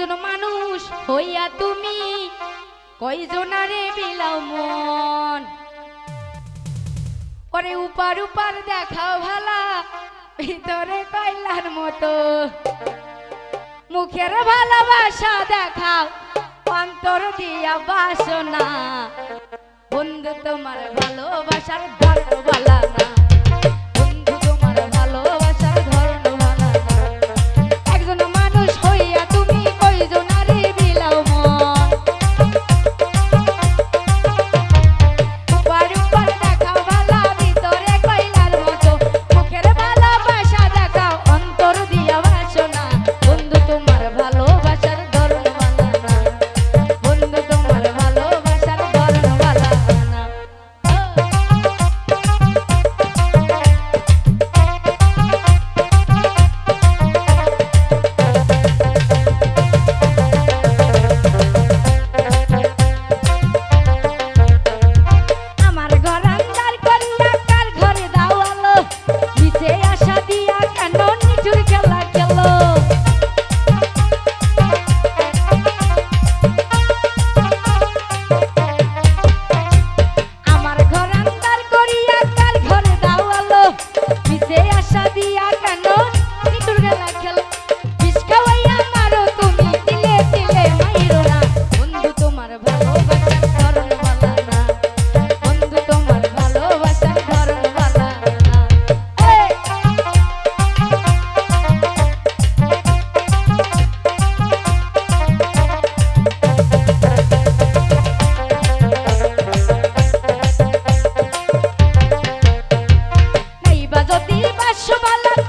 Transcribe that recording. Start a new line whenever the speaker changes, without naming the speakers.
একজন মানুষ হইয়া তুমি? কয়জনারে বিলাও মন? ওরে উপার উপার দেখাও ভালা, ভিতরে কয়লার মতো। মুখের ভালোবাসা দেখাও, অন্তর দিয়া বাসনা। বন্ধু, তোমার ভালোবাসার ধর্ম ভালা না। তোমার ভালোবাসা রসবালা